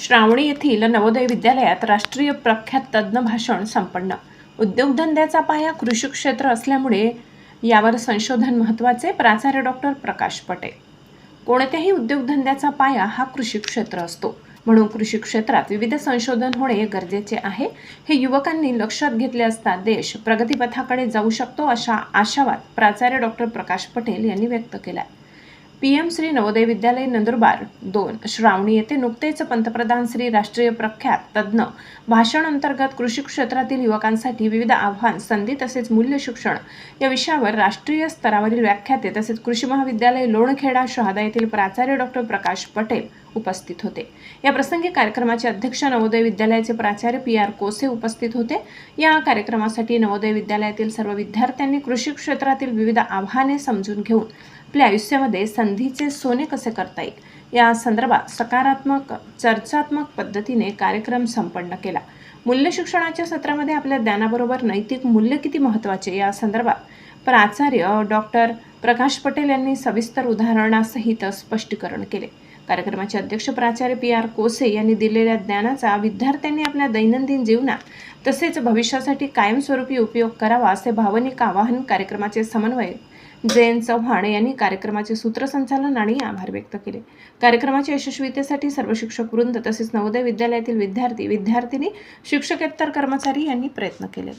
श्रावणी येथील नवोदय विद्यालयात राष्ट्रीय प्रख्यात तज्ज्ञ भाषण संपन्न. उद्योगधंद्याचा पाया कृषी क्षेत्र असल्यामुळे यावर संशोधन महत्त्वाचे प्राचार्य डॉक्टर प्रकाश पटेल. कोणत्याही उद्योगधंद्याचा पाया हा कृषी क्षेत्र असतो. म्हणून कृषी क्षेत्रात विविध संशोधन होणे गरजेचे आहे. हे युवकांनी लक्षात घेतले असता देश प्रगतीपथाकडे जाऊ शकतो अशा आशावाद प्राचार्य डॉक्टर प्रकाश पटेल यांनी व्यक्त केला आहे पी एम श्री नवोदय विद्यालय नंदुरबार दोन श्रावणी येथे नुकतेच पंतप्रधान श्री राष्ट्रीय प्रख्यात तज्ज्ञ भाषण अंतर्गत कृषी क्षेत्रातील युवकांसाठी विविध आव्हान संधी तसेच मूल्य शिक्षण या विषयावर राष्ट्रीय स्तरावरील व्याख्याते तसेच कृषी महाविद्यालय लोणखेडा शहादा येथील प्राचार्य डॉक्टर प्रकाश पटेल उपस्थित होते. या प्रसंगी कार्यक्रमाचे अध्यक्ष नवोदय विद्यालयाचे प्राचार्य पी आर कोसे उपस्थित होते. या कार्यक्रमासाठी नवोदय विद्यालयातील सर्व विद्यार्थ्यांनी कृषी क्षेत्रातील विविध आव्हाने समजून घेऊन आपल्या आयुष्यामध्ये संधीचे सोने कसे करता येईल? या संदर्भात सकारात्मक चर्चात्मक पद्धतीने कार्यक्रम संपन्न केला. मूल्य शिक्षणाच्या सत्रामध्ये आपल्या ज्ञानाबरोबर नैतिक मूल्य किती महत्त्वाचे? या संदर्भात प्राचार्य डॉक्टर प्रकाश पटेल यांनी सविस्तर उदाहरणासहित स्पष्टीकरण केले. कार्यक्रमाचे अध्यक्ष प्राचार्य पी आर कोसे यांनी दिलेल्या ज्ञानाचा विद्यार्थ्यांनी आपल्या दैनंदिन जीवनात तसेच भविष्यासाठी कायमस्वरूपी उपयोग करावा असे भावनिक आवाहन कार्यक्रमाचे समन्वय जयंत चव्हाण यांनी कार्यक्रमाचे सूत्रसंचालन आणि आभार व्यक्त केले. कार्यक्रमाच्या यशस्वीतेसाठी सर्व शिक्षक वृंद तसेच नवोदय विद्यालयातील विद्यार्थी विद्यार्थिनी शिक्षकेतर कर्मचारी यांनी प्रयत्न केले.